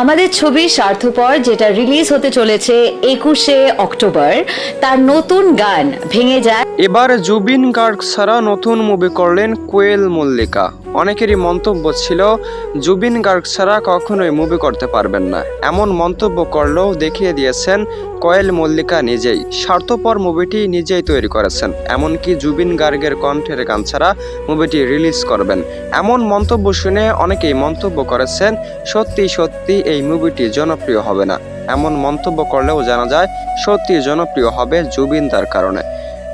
আমাদের ছবি স্বার্থপর, যেটা রিলিজ হতে চলেছে একুশে অক্টোবর। তার নতুন গান ভেঙে যায়। এবার জুবিন গার্গ ছাড়া নতুন মুভি করলেন কোয়েল মল্লিকা। অনেকেরই মন্তব্য ছিল, জুবিন গার্গ ছাড়া কখনোই মুভি করতে পারবেন না। এমন মন্তব্য করলেও দেখিয়ে দিয়েছেন কোয়েল মল্লিকা নিজেই। স্বার্থপর মুভিটি নিজেই তৈরি করেছেন। এমনকি জুবিন গার্গের কণ্ঠের গান ছাড়া মুভিটি রিলিজ করবেন। এমন মন্তব্য শুনে অনেকেই মন্তব্য করেছেন, সত্যি সত্যি এই মুভিটি জনপ্রিয় হবে না। এমন মন্তব্য করলেও জানা যায়, সত্যি জনপ্রিয় হবে জুবিনদার কারণে।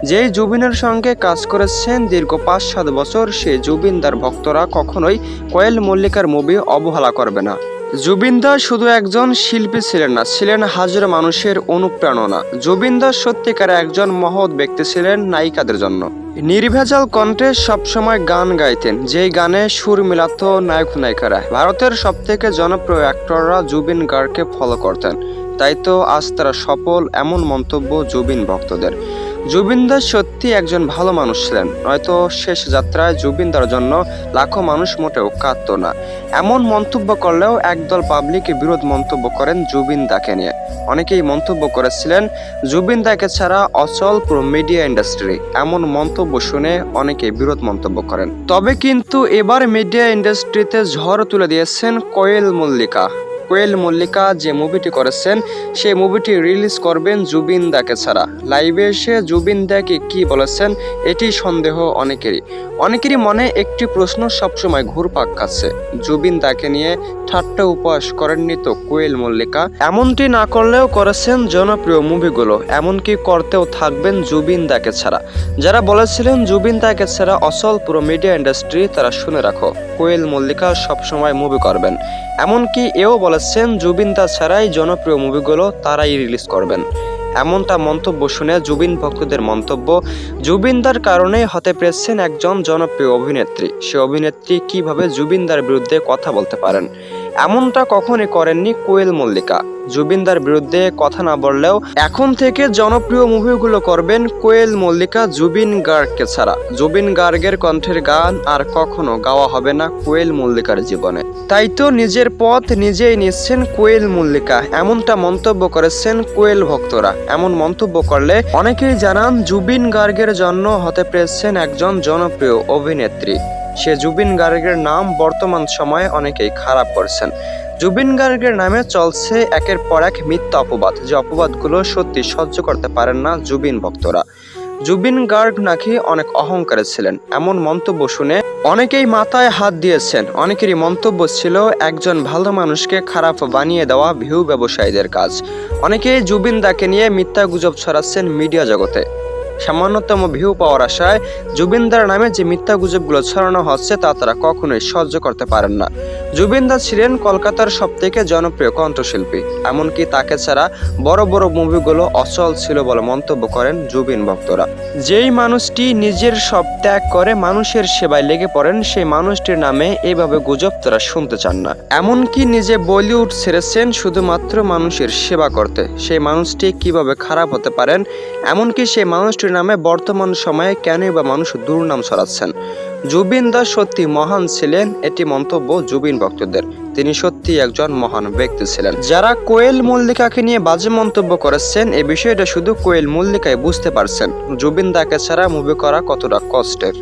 যেই জুবিনের সঙ্গে কাজ করেছেন দীর্ঘ পাঁচ সাত বছর সেই জুবিনদার ভক্তরা কখনোই কোয়েল মল্লিকার মুভি অবহেলা করবে না। জুবিনদা শুধু একজন শিল্পী ছিলেন না, ছিলেন হাজার মানুষের অনুপ্রেরণা। জুবিনদা সত্যিকার একজন মহৎ ব্যক্তি ছিলেন নায়িকাদের জন্য। নির্ভেজাল কণ্ঠে সবসময় গান গাইতেন, যেই গানে সুর মিলাত নায়ক নায়িকারা। ভারতের সবথেকে জনপ্রিয় অ্যাক্টররা জুবিন গার্গকে ফলো করতেন। তাই তো আজ তারা সফল, এমন মন্তব্য জুবিন ভক্তদের। জুবিনদার সত্যি একজন ভালো মানুষ ছিলেন। নয়তো শেষ যাত্রায় জুবিনদার জন্য লাখো মানুষ মোটেও কাঁদত না। এমন মন্তব্য করলেও একদল পাবলিকে বিরোধ মন্তব্য করেন জুবিন দাকে নিয়ে। অনেকেই মন্তব্য করেছিলেন, জুবিন দাকে ছাড়া অচল পুরো মিডিয়া ইন্ডাস্ট্রি এমন মন্তব্য শুনে অনেকেই বিরোধ মন্তব্য করেন। তবে কিন্তু এবার মিডিয়া ইন্ডাস্ট্রিতে ঝড় তুলে দিয়েছেন কোয়েল মল্লিকা। কোয়েল মল্লিকা যে মুভিটি করেছেন, সেই মুভিটি রিলিজ করবেন জুবিন দাকে ছাড়া। লাইভে এসে জুবিন দাকে কি বলেছেন, এটি সন্দেহ অনেকেরই। অনেকেরই মনে একটি প্রশ্ন সবসময় ঘুরপাক খাচ্ছে। জুবিন দাকে নিয়ে ঠাট্টা উপহাস করেননি তো কোয়েল মল্লিকা। এমনটি না করলেও করেছেন জনপ্রিয় মুভিগুলো, এমনকি করতেও থাকবেন জুবিন দাকে ছাড়া। যারা বলেছিলেন জুবিন দাকে ছাড়া অসল পুরো মিডিয়া ইন্ডাস্ট্রি, তারা শুনে রাখো, কোয়েল মল্লিকা সবসময় মুভি করবেন। এমনকি এও বলেছেন জুবিন দা ছাড়াই জনপ্রিয় মুভিগুলো তারাই রিলিজ করবেন। এমনটা মন্তব্য শুনে জুবিন ভক্তদের মন্তব্য, জুবিনদার কারণেই হতে পেরেছেন একজন জনপ্রিয় অভিনেত্রী। সে অভিনেত্রী কীভাবে জুবিনদার বিরুদ্ধে কথা বলতে পারেন? এমনটা কখনই করেননি কোয়েল মল্লিকা। জুবিনদার বিরুদ্ধে কথা না বললেও এখন থেকে জনপ্রিয় মুভিগুলো করবেন কোয়েল মল্লিকা, জুবিন গার্গকে ছাড়া। জুবিন গার্গের কণ্ঠের গান আর কখনো গাওয়া হবে না কোয়েল মল্লিকার জীবনে। তাই তো নিজের পথ নিজেই নিচ্ছেন কোয়েল মল্লিকা। এমনটা মন্তব্য করেছেন কোয়েল ভক্তরা। এমন মন্তব্য করলে অনেকেই জানান জুবিন গার্গের জন্য হতে পেরেছেন একজন জনপ্রিয় অভিনেত্রী। সে জুবিন গার্গের নাম বর্তমান সময়ে অনেকেই খারাপ করছেন। জুবিন গার্গের নামে চলছে একের পর এক মিথ্যা অপবাদ, যে অপবাদগুলো সত্যি সহ্য করতে পারেন না জুবিন ভক্তরা। জুবিন গার্গ নাকি অনেক অহংকারে ছিলেন, এমন মন্তব্য শুনে অনেকেই মাথায় হাত দিয়েছেন। অনেকেরই মন্তব্য ছিল, একজন ভালো মানুষকে খারাপ বানিয়ে দেওয়া ভিউ ব্যবসায়ীদের কাজ। অনেকেই জুবিন দাকে নিয়ে মিথ্যা গুজব ছড়াচ্ছেন মিডিয়া জগতে। সামান্যতম ভিউ পাওয়ার আশায় জুবিনদার নামে যে মিথ্যা গুজবগুলো ছড়ানো হচ্ছে তা তারা কখনোই সহ্য করতে পারেন না। জুবিনদা ছিলেন কলকাতার সব থেকে জনপ্রিয় কণ্ঠশিল্পী, এমনকি তাকে ছাড়া বড় বড় মুভিগুলো অচল ছিল বলে মন্তব্য করেন জুবিন ভক্তরা। যেই মানুষটি নিজের সব ত্যাগ করে মানুষের সেবায় লেগে পড়েন, সেই মানুষটির নামে এইভাবে গুজব তারা শুনতে চান না। এমনকি নিজে বলিউড ছেড়েছেন, শুধুমাত্র মানুষের সেবা করতে। সেই মানুষটি কীভাবে খারাপ হতে পারেন, এমনকি সেই মানুষটির নামে বর্তমান সময়ে কেনই বা মানুষ দুর্নাম ছড়াচ্ছেন? জুবিন দাস সত্যি মহান ছিলেন, এটি মন্তব্য জুবিন ভক্তদের। তিনি সত্যি একজন মহান ব্যক্তি ছিলেন। যারা কোয়েল মল্লিকাকে নিয়ে বাজে মন্তব্য করেছেন এই বিষয়টা শুধু কোয়েল মল্লিকাই বুঝতে পারছেন। জুবিন দাকে ছাড়া মুভি করা কতটা কষ্টের?